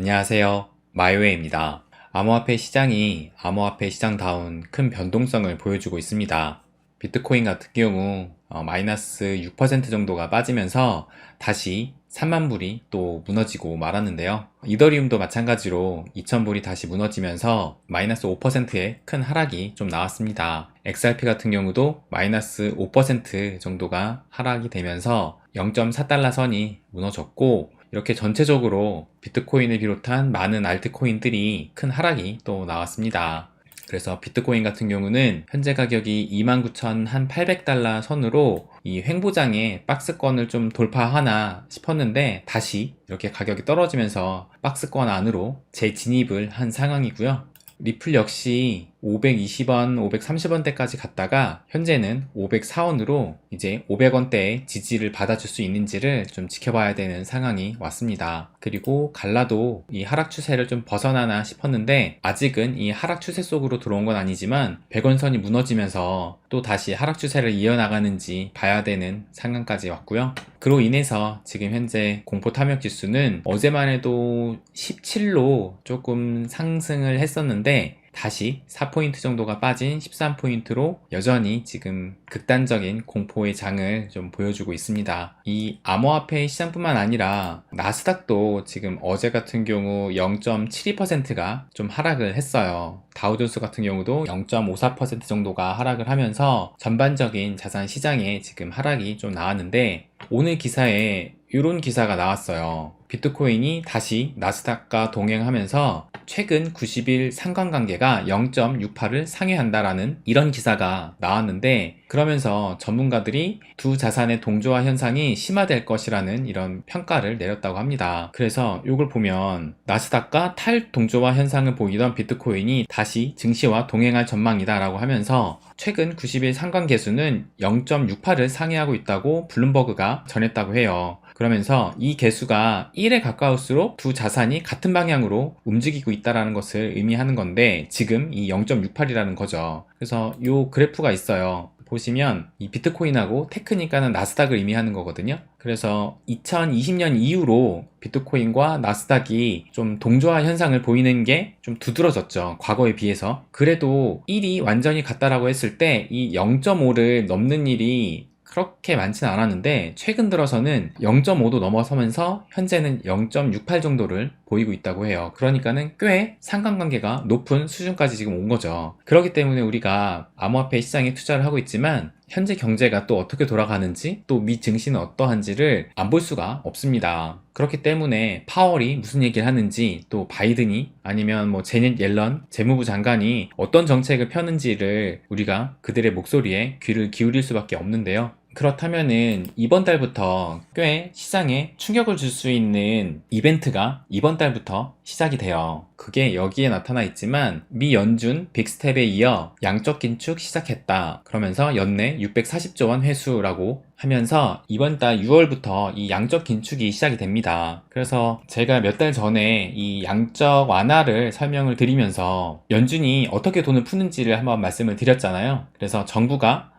안녕하세요. 마이웨이입니다. 암호화폐 시장이 암호화폐 시장다운 큰 변동성을 보여주고 있습니다. 비트코인 같은 경우 어, 마이너스 6% 정도가 빠지면서 다시 3만 불이 또 무너지고 말았는데요. 이더리움도 마찬가지로 2,000불이 다시 무너지면서 마이너스 5%의 큰 하락이 좀 나왔습니다. XRP 같은 경우도 마이너스 5% 정도가 하락이 되면서 0.4달러 선이 무너졌고 이렇게 전체적으로 비트코인을 비롯한 많은 알트코인들이 큰 하락이 또 나왔습니다. 그래서 비트코인 같은 경우는 현재 가격이 29,800달러 선으로 이 횡보장의 박스권을 좀 돌파하나 싶었는데 다시 이렇게 가격이 떨어지면서 박스권 안으로 재진입을 한 상황이고요. 리플 역시 520원, 530원대까지 갔다가 현재는 504원으로 이제 500원대의 지지를 받아줄 수 있는지를 좀 지켜봐야 되는 상황이 왔습니다. 그리고 갈라도 이 하락 추세를 좀 벗어나나 싶었는데 아직은 이 하락 추세 속으로 들어온 건 아니지만 100원선이 무너지면서 또 다시 하락 추세를 이어나가는지 봐야 되는 상황까지 왔고요. 그로 인해서 지금 현재 공포 탐욕 지수는 어제만 해도 17로 조금 상승을 했었는데 다시 4포인트 정도가 빠진 13포인트로 여전히 지금 극단적인 공포의 장을 좀 보여주고 있습니다. 이 암호화폐 시장뿐만 아니라 나스닥도 지금 어제 같은 경우 0.72%가 좀 하락을 했어요. 다우존스 같은 경우도 0.54% 정도가 하락을 하면서 전반적인 자산 시장에 지금 하락이 좀 나왔는데 오늘 기사에 이런 기사가 나왔어요. 비트코인이 다시 나스닥과 동행하면서 최근 90일 상관관계가 0.68을 상회한다라는 이런 기사가 나왔는데 그러면서 전문가들이 두 자산의 동조화 현상이 심화될 것이라는 이런 평가를 내렸다고 합니다. 그래서 이걸 보면 나스닥과 탈동조화 현상을 보이던 비트코인이 다시 증시와 동행할 전망이다라고 하면서 최근 90일 상관계수는 0.68을 상회하고 있다고 블룸버그가 전했다고 해요. 그러면서 이 개수가 1에 가까울수록 두 자산이 같은 방향으로 움직이고 있다는 것을 의미하는 건데 지금 이 0.68이라는 거죠. 그래서 이 그래프가 있어요. 보시면 이 비트코인하고 테크니카는 나스닥을 의미하는 거거든요. 그래서 2020년 이후로 비트코인과 나스닥이 좀 동조화 현상을 보이는 게 좀 두드러졌죠. 과거에 비해서. 그래도 1이 완전히 같다라고 했을 때 이 0.5를 넘는 일이 그렇게 많지는 않았는데 최근 들어서는 0.5도 넘어서면서 현재는 0.68 정도를 보이고 있다고 해요. 그러니까는 꽤 상관관계가 높은 수준까지 지금 온 거죠. 그렇기 때문에 우리가 암호화폐 시장에 투자를 하고 있지만 현재 경제가 또 어떻게 돌아가는지 또 미 증시는 어떠한지를 안 볼 수가 없습니다. 그렇기 때문에 파월이 무슨 얘기를 하는지 또 바이든이 아니면 뭐 제넷 옐런 재무부 장관이 어떤 정책을 펴는지를 우리가 그들의 목소리에 귀를 기울일 수밖에 없는데요. 그렇다면은 이번 달부터 꽤 시장에 충격을 줄 수 있는 이벤트가 이번 달부터 시작이 돼요. 그게 여기에 나타나 있지만 미 연준 빅스텝에 이어 양적 긴축 시작했다. 그러면서 연내 640조 원 회수라고 하면서 이번 달 6월부터 이 양적 긴축이 시작이 됩니다. 그래서 제가 몇 달 전에 이 양적 완화를 설명을 드리면서 연준이 어떻게 돈을 푸는지를 한번 말씀을 드렸잖아요. 그래서 정부가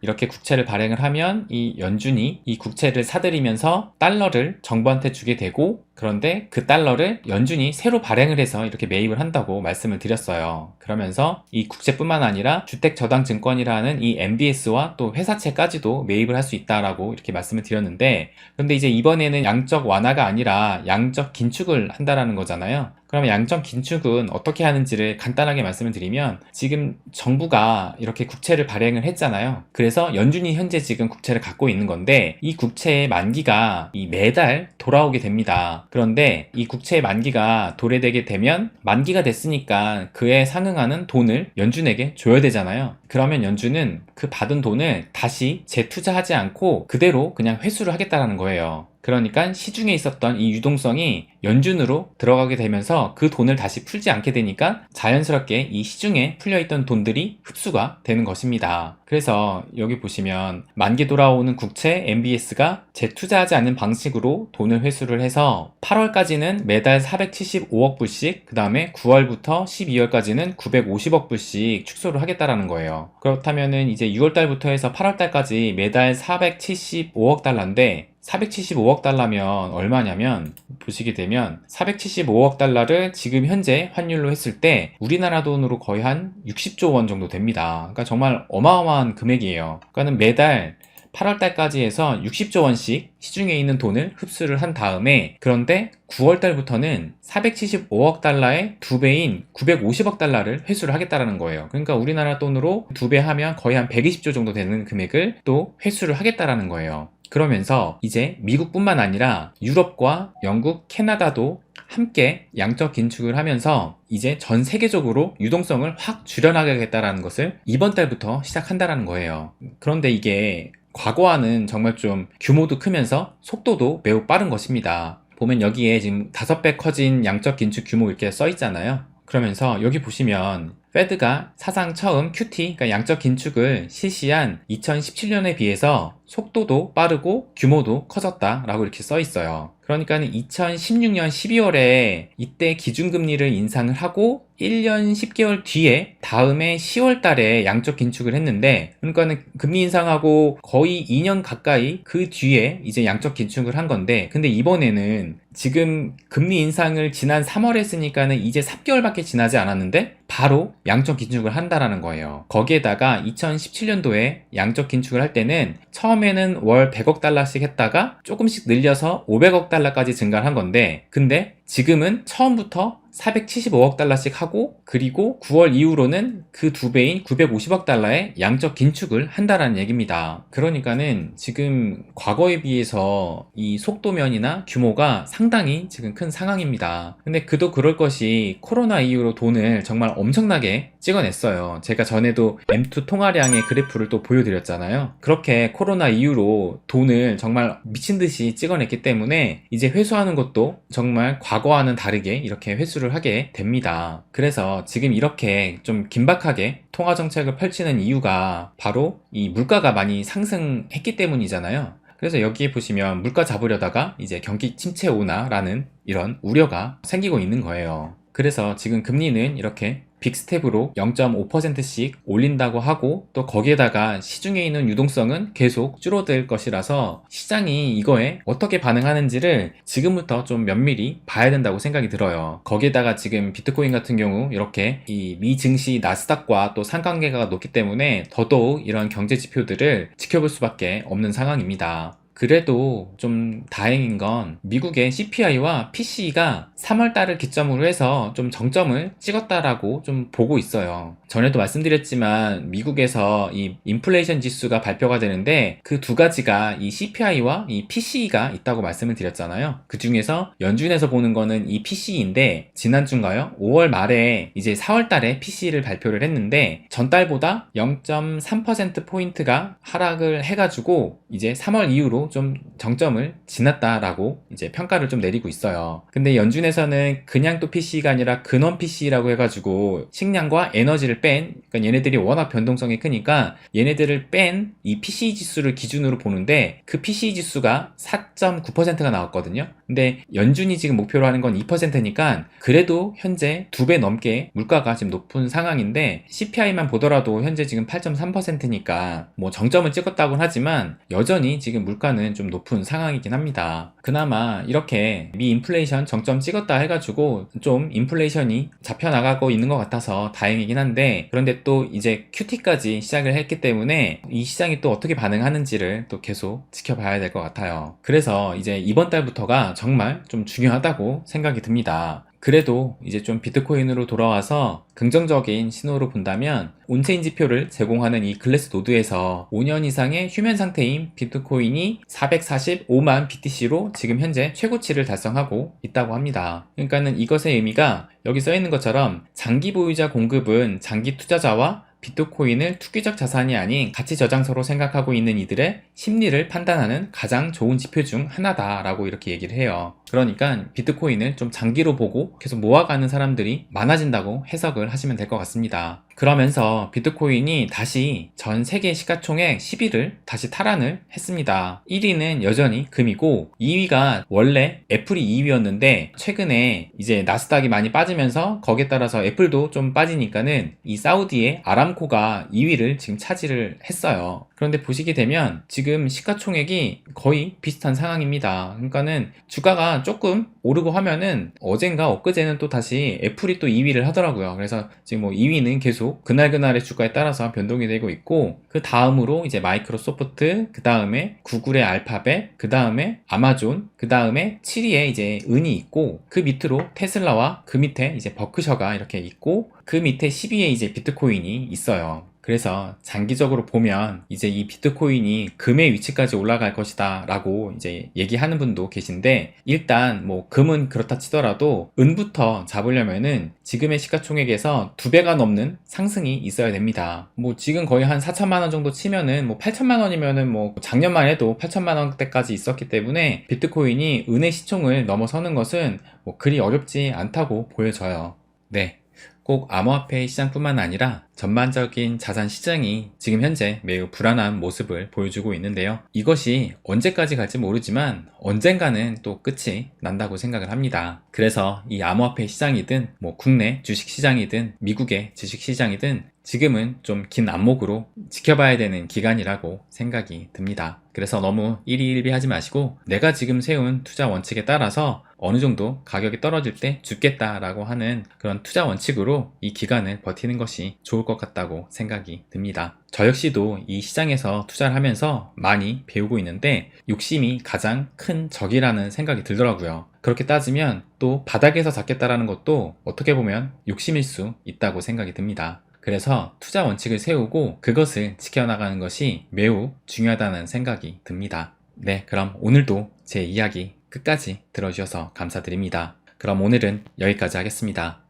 이렇게 국채를 발행을 하면 이 연준이 이 국채를 사들이면서 달러를 정부한테 주게 되고 그런데 그 달러를 연준이 새로 발행을 해서 이렇게 매입을 한다고 말씀을 드렸어요. 그러면서 이 국채뿐만 아니라 주택저당증권이라는 이 MBS와 또 회사채까지도 매입을 할 수 있다라고 이렇게 말씀을 드렸는데 그런데 이제 이번에는 양적 완화가 아니라 양적 긴축을 한다라는 거잖아요. 그러면 양적 긴축은 어떻게 하는지를 간단하게 말씀을 드리면 지금 정부가 이렇게 국채를 발행을 했잖아요. 그래서 연준이 현재 지금 국채를 갖고 있는 건데 이 국채의 만기가 이 매달 돌아오게 됩니다. 그런데 이 국채의 만기가 도래되게 되면 만기가 됐으니까 그에 상응하는 돈을 연준에게 줘야 되잖아요. 그러면 연준은 그 받은 돈을 다시 재투자하지 않고 그대로 그냥 회수를 하겠다라는 거예요. 그러니까 시중에 있었던 이 유동성이 연준으로 들어가게 되면서 그 돈을 다시 풀지 않게 되니까 자연스럽게 이 시중에 풀려있던 돈들이 흡수가 되는 것입니다. 그래서 여기 보시면 만기 돌아오는 국채 MBS가 재투자하지 않는 방식으로 돈을 회수를 해서 8월까지는 매달 475억 불씩 그 다음에 9월부터 12월까지는 950억 불씩 축소를 하겠다라는 거예요. 그렇다면은 이제 6월달부터 해서 8월달까지 매달 475억 달러인데 475억 달러면 얼마냐면 보시게 되면 475억 달러를 지금 현재 환율로 했을 때 우리나라 돈으로 거의 한 60조 원 정도 됩니다. 그러니까 정말 어마어마한 금액이에요. 그러니까는 매달 8월 달까지 해서 60조 원씩 시중에 있는 돈을 흡수를 한 다음에 그런데 9월 달부터는 475억 달러의 두 배인 950억 달러를 회수를 하겠다라는 거예요. 그러니까 우리나라 돈으로 두 배 하면 거의 한 120조 정도 되는 금액을 또 회수를 하겠다라는 거예요. 그러면서 이제 미국뿐만 아니라 유럽과 영국, 캐나다도 함께 양적 긴축을 하면서 이제 전 세계적으로 유동성을 확 줄여나가겠다라는 것을 이번 달부터 시작한다라는 거예요. 그런데 이게 과거와는 정말 좀 규모도 크면서 속도도 매우 빠른 것입니다. 보면 여기에 지금 다섯 배 커진 양적 긴축 규모 이렇게 써 있잖아요. 그러면서 여기 보시면 페드가 사상 처음 QT, 그러니까 양적 긴축을 실시한 2017년에 비해서 속도도 빠르고 규모도 커졌다라고 이렇게 써 있어요. 그러니까는 2016년 12월에 이때 기준금리를 인상을 하고 1년 10개월 뒤에 다음에 10월 달에 양적 긴축을 했는데 그러니까는 금리 인상하고 거의 2년 가까이 그 뒤에 이제 양적 긴축을 한 건데 근데 이번에는 지금 금리 인상을 지난 3월에 했으니까는 이제 3개월밖에 지나지 않았는데 바로 양적 긴축을 한다라는 거예요. 거기에다가 2017년도에 양적 긴축을 할 때는 처음에는 월 100억 달러씩 했다가 조금씩 늘려서 500억 달러까지 증가를 한 건데 근데 지금은 처음부터 475억 달러씩 하고 그리고 9월 이후로는 그 두 배인 950억 달러의 양적 긴축을 한다라는 얘기입니다. 그러니까는 지금 과거에 비해서 이 속도면이나 규모가 상당히 지금 큰 상황입니다. 근데 그도 그럴 것이 코로나 이후로 돈을 정말 엄청나게 찍어냈어요. 제가 전에도 M2 통화량의 그래프를 또 보여드렸잖아요. 그렇게 코로나 이후로 돈을 정말 미친 듯이 찍어냈기 때문에 이제 회수하는 것도 정말 과거와는 다르게 이렇게 회수를 하게 됩니다. 그래서 지금 이렇게 좀 긴박하게 통화 정책을 펼치는 이유가 바로 이 물가가 많이 상승했기 때문이잖아요. 그래서 여기에 보시면 물가 잡으려다가 이제 경기 침체 오나라는 이런 우려가 생기고 있는 거예요. 그래서 지금 금리는 이렇게 빅스텝으로 0.5%씩 올린다고 하고 또 거기에다가 시중에 있는 유동성은 계속 줄어들 것이라서 시장이 이거에 어떻게 반응하는지를 지금부터 좀 면밀히 봐야 된다고 생각이 들어요. 거기에다가 지금 비트코인 같은 경우 이렇게 이 미 증시 나스닥과 또 상관계가 높기 때문에 더더욱 이런 경제 지표들을 지켜볼 수밖에 없는 상황입니다. 그래도 좀 다행인 건 미국의 CPI와 PCE가 3월 달을 기점으로 해서 좀 정점을 찍었다라고 좀 보고 있어요. 전에도 말씀드렸지만 미국에서 이 인플레이션 지수가 발표가 되는데 그 두 가지가 이 CPI와 이 PCE가 있다고 말씀을 드렸잖아요. 그 중에서 연준에서 보는 거는 이 PCE인데 지난주인가요? 5월 말에 이제 4월 달에 PCE를 발표를 했는데 전달보다 0.3% 포인트가 하락을 해 가지고 이제 3월 이후로 좀 정점을 지났다라고 이제 평가를 좀 내리고 있어요. 근데 연준에서는 그냥 또 PC가 아니라 근원 PC라고 해가지고 식량과 에너지를 뺀, 그러니까 얘네들이 워낙 변동성이 크니까 얘네들을 뺀 이 PCE 지수를 기준으로 보는데 그 PCE 지수가 4.9%가 나왔거든요. 근데 연준이 지금 목표로 하는 건 2%니까 그래도 현재 두 배 넘게 물가가 지금 높은 상황인데 CPI만 보더라도 현재 지금 8.3%니까 뭐 정점을 찍었다고는 하지만 여전히 지금 물가는 좀 높은 상황이긴 합니다. 그나마 이렇게 미 인플레이션 정점 찍었다 해가지고 좀 인플레이션이 잡혀나가고 있는 것 같아서 다행이긴 한데 그런데 또 이제 QT까지 시작을 했기 때문에 이 시장이 또 어떻게 반응하는지를 또 계속 지켜봐야 될 것 같아요. 그래서 이제 이번 달부터가 정말 좀 중요하다고 생각이 듭니다. 그래도 이제 좀 비트코인으로 돌아와서 긍정적인 신호로 본다면 온체인 지표를 제공하는 이 글래스 노드에서 5년 이상의 휴면 상태인 비트코인이 445만 BTC로 지금 현재 최고치를 달성하고 있다고 합니다. 그러니까는 이것의 의미가 여기 써 있는 것처럼 장기 보유자 공급은 장기 투자자와 비트코인을 투기적 자산이 아닌 가치 저장소로 생각하고 있는 이들의 심리를 판단하는 가장 좋은 지표 중 하나다라고 이렇게 얘기를 해요. 그러니까 비트코인을 좀 장기로 보고 계속 모아가는 사람들이 많아진다고 해석을 하시면 될 것 같습니다. 그러면서 비트코인이 다시 전 세계 시가총액 10위를 다시 탈환을 했습니다. 1위는 여전히 금이고 2위가 원래 애플이 2위였는데 최근에 이제 나스닥이 많이 빠지면서 거기에 따라서 애플도 좀 빠지니까는 이 사우디의 아람코가 2위를 지금 차지를 했어요. 그런데 보시게 되면 지금 시가총액이 거의 비슷한 상황입니다. 그러니까는 주가가 조금 오르고 하면은 어젠가 엊그제는 또 다시 애플이 또 2위를 하더라고요. 그래서 지금 뭐 2위는 계속 그날그날의 주가에 따라서 변동이 되고 있고 그 다음으로 이제 마이크로소프트, 그 다음에 구글의 알파벳, 그 다음에 아마존, 그 다음에 7위에 이제 은이 있고 그 밑으로 테슬라와 그 밑에 이제 버크셔가 이렇게 있고 그 밑에 10위에 이제 비트코인이 있어요. 그래서 장기적으로 보면 이제 이 비트코인이 금의 위치까지 올라갈 것이다 라고 이제 얘기하는 분도 계신데 일단 뭐 금은 그렇다 치더라도 은부터 잡으려면은 지금의 시가총액에서 두 배가 넘는 상승이 있어야 됩니다. 뭐 지금 거의 한 4천만 원 정도 치면은 뭐 8천만 원이면은 뭐 작년만 해도 8천만 원대까지 있었기 때문에 비트코인이 은의 시총을 넘어서는 것은 뭐 그리 어렵지 않다고 보여져요. 네. 꼭 암호화폐 시장뿐만 아니라 전반적인 자산 시장이 지금 현재 매우 불안한 모습을 보여주고 있는데요. 이것이 언제까지 갈지 모르지만 언젠가는 또 끝이 난다고 생각을 합니다. 그래서 이 암호화폐 시장이든 뭐 국내 주식 시장이든 미국의 주식 시장이든 지금은 좀 긴 안목으로 지켜봐야 되는 기간이라고 생각이 듭니다. 그래서 너무 일희일비하지 마시고 내가 지금 세운 투자 원칙에 따라서 어느 정도 가격이 떨어질 때 죽겠다라고 하는 그런 투자 원칙으로 이 기간을 버티는 것이 좋을 것 같다고 생각이 듭니다. 저 역시도 이 시장에서 투자를 하면서 많이 배우고 있는데 욕심이 가장 큰 적이라는 생각이 들더라고요. 그렇게 따지면 또 바닥에서 잡겠다라는 것도 어떻게 보면 욕심일 수 있다고 생각이 듭니다. 그래서 투자 원칙을 세우고 그것을 지켜나가는 것이 매우 중요하다는 생각이 듭니다. 네, 그럼 오늘도 제 이야기 끝까지 들어주셔서 감사드립니다. 그럼 오늘은 여기까지 하겠습니다.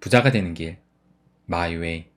부자가 되는 길, 마이웨이.